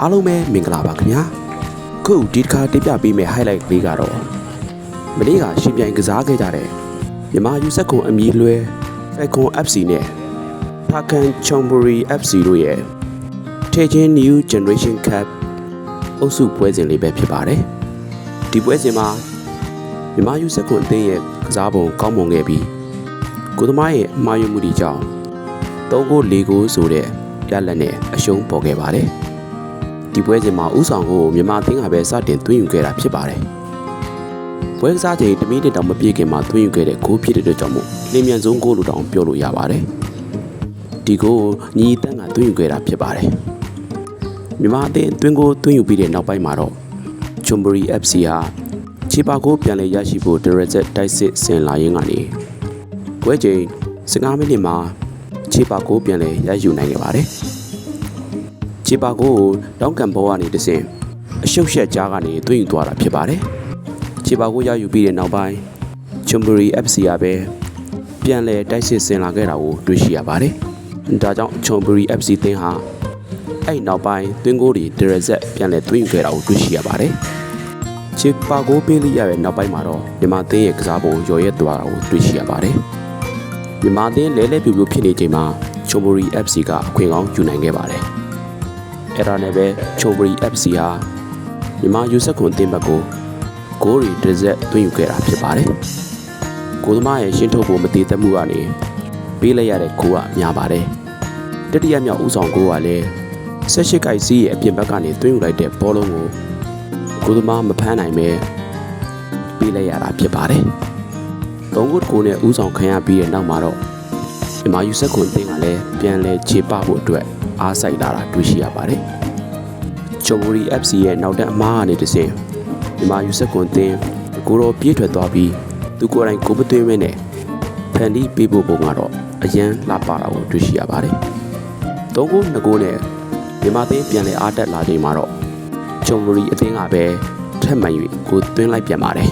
အားလုံးပဲမင်္ဂလာပါခင်ဗျာခုဒီတစ်ခါတင်ပြပေးမယ့် highlight လေးကတော့မနေ့ကရှင်ပြိုင်ကစားခဲ့ကြတဲ့မြန်မာယူဆက်ကွန်အမီလွဲ Falcon FC နဲ့ Pakan Chonburi FC တို့ရဲ့ Tejen New Generation Cup အုပ်စုပွဲစဉ်လေးပဲဖြစ်ပါတယ်ဒီပွဲစဉ်မှာမြန်မာယူဆက်ကွန်အသင်းရဲ့ကစားပုံကောင်းမွန်ခဲ့ပြီးကိုသမားရဲ့အမှားယွင်းမှုတွေကြောင့်3ဂိုး4ဂိုးဆိုတဲ့ရလဒ်နဲ့အရှုံးပေါ်ခဲ့ပါတယ် ဒီပွဲစဉ်မှာဥဆောင်ကိုမြန်မာအသင်းကပဲစတင်သွင်းယူခဲ့တာဖြစ်ပါတယ်ပွဲကစားချိန်တမိနစ်တောင်မပြည့်ခင်မှာသွင်းယူခဲ့တဲ့ဂိုးဖြစ်တဲ့အတွက်ကြောင့်မို့လင်းမြန်ဆုံးဂိုးလိုတောင်ပြောလို့ရပါတယ်ဒီဂိုးကိုညီတန်းကသွင်းယူခဲ့တာဖြစ်ပါတယ်မြန်မာအသင်းသွင်းကိုသွင်းယူပြီးတဲ့နောက်ပိုင်းမှာတော့ချွန်ဘရီ FC ဟာချီပါကိုပြန်လည်ရရှိဖို့ဒရက်ဆက်တိုက်စစ်ဆင်လာရင်းကနေပွဲချိန်15မိနစ်မှာချီပါကိုပြန်လည်ရယူနိုင်ခဲ့ပါတယ် ချီပါကိုကိုတောင်းကန်ဘောကနေတဆင့်အရှုပ်ရှက်ကြားကနေသွင်းယူသွားတာဖြစ်ပါတယ်ချီပါကိုရယူပြီးတဲ့နောက်ပိုင်းချွန်ဘရီ FC ကပဲပြန်လည်တိုက်စစ်ဆင်လာခဲ့တာကိုတွေ့ရှိရပါတယ်ဒါကြောင့်ချွန်ဘရီ FC သင်းဟာအဲ့နောက်ပိုင်းသွင်းကိုတွေဒရက်ဆက်ပြန်လည်သွင်းယူခဲ့တာကိုတွေ့ရှိရပါတယ်ချီပါကိုပေးလိုက်ရတဲ့နောက်ပိုင်းမှာတော့မြန်မာသင်းရဲ့ကစားပုံရော်ရဲသွားတာကိုတွေ့ရှိရပါတယ်မြန်မာအသင်းလဲလဲပြူပြူဖြစ်နေချိန်မှာချုံဘရီ FC ကအခွင့်ကောင်းယူနိုင်ခဲ့ပါတယ်။ အဲ့ဒါနဲ့ပဲချုံဘရီ FC ဟာမြန်မာယူဆက်ခွန်အသင်းဘက်ကိုဂိုးရီတစ်ဆက်သွင်းယူခဲ့တာဖြစ်ပါတယ်။ကိုသမားရဲ့ရှင်းထုတ်ဖို့မတည်သက်မှုကနေပေးလိုက်ရတဲ့ဂိုးကများပါတယ်။တတိယမြောက်ဦးဆောင်ဂိုးကလည်းဆက်ရှိကိုက်စီးရဲ့အပြင်ဘက်ကနေသွင်းယူလိုက်တဲ့ဘောလုံးကိုကိုသမားမဖမ်းနိုင်ပဲပေးလိုက်ရတာဖြစ်ပါတယ်။သုံးခုတကူနဲ့ဥဆောင်ခံရပြီးတဲ့နောက်မှာတော့မြန်မာယူဆက်ခွန်တင်းကလည်းပြန်လဲခြေပဖို့အတွက် အားစိုက်လာတာတွေ့ရှိရပါတယ်။ဂျိုဘူရီ FC ရဲ့နောက်တန်းအမားကနေတဆင့်မြန်မာယူဆက်ခွန်တင်းကိုရောပြေးထွက်သွားပြီးသူကိုယ်တိုင်ကိုမသွင်းမနဲ့ဖန်တီးပေးဖို့ပုံကတော့အရန်လှပတာကိုတွေ့ရှိရပါတယ်။သုံးခုနှစ်ခုနဲ့မြန်မာသင်းပြန်လဲအားတက်လာချိန်မှာတော့ဂျိုဘူရီအသင်းကပဲထက်မှန်၍ကိုသွင်းလိုက်ပြန်ပါတယ်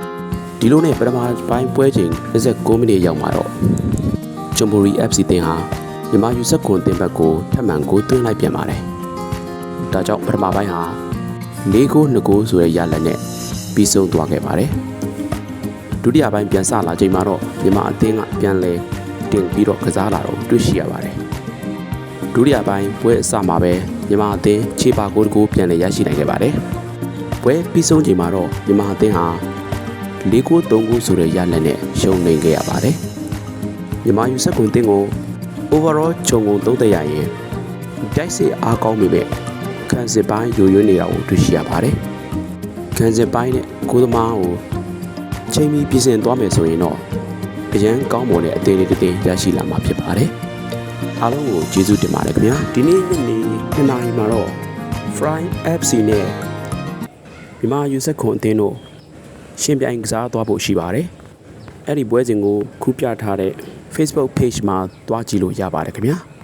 ။ဒီလိုနဲ့ပထမပိုင်းပွဲချိန်29မိနစ်ရောက်မှာတော့ဂျွန်ဘူရီ FC တင်ဟာ မြန်မာယူဆက်ကွန်တင်ဘက်ကိုထပ်မံကိုသွင်းလိုက်ပြန်ပါတယ်။ဒါကြောင့်ပထမပိုင်းဟာ၄ဂိုး2ဂိုးဆိုတဲ့ရလဒ်နဲ့ပြီးဆုံးသွားခဲ့ပါတယ်။ဒုတိယပိုင်းပြန်ဆလာချိန်မှာတော့မြန်မာအသင်းကပြန်လဲတင်ပြီးတော့ကစားလာတော့တွေ့ရှိရပါတယ်။ဒုတိယပိုင်းပွဲအစမှာပဲမြန်မာအသင်းခြေပါဂိုးတစ်ဂိုးပြန်လဲရရှိနိုင်ခဲ့ပါတယ်။ပွဲပြီးဆုံးချိန်မှာတော့မြန်မာအသင်းဟာ၄ကို3ကိုဆိုတဲ့ရလဒ်နဲ့ရှုံးနေခဲ့ရပါတယ်။မြန်မာယူဆက်ကွန်တင်းကို overall ခြုံငုံသုံးသက်ရရင်တိုက်စစ်အားကောင်းပေမဲ့ခံစစ်ပိုင်းယိုယွင်းနေတာကိုတွေ့ရှိရပါတယ်။ခံစစ်ပိုင်းနဲ့ကိုသမားကိုချိန်ပြီးပြင်ဆင်သွားမယ်ဆိုရင်တော့အရန်ကောင်းမွန်တဲ့အသေးလေးတစ်သေးရရှိလာမှာဖြစ်ပါတယ်။အားလုံးကိုကျေးဇူးတင်ပါတယ်ခင်ဗျာ။ဒီနေ့ညနေ2နာရီမှာတော့ Fry FC နဲ့မြန်မာယူဆက်ခွန်အသင်းတို့ရှင်ပြိုင်ကစားသွားဖို့ရှိပါတယ်။အဲ့ဒီပွဲစဉ်ကိုခုပြထားတဲ့ Facebook page မှာတွားကြည့်လို့ရပါတယ်ခင်ဗျာ။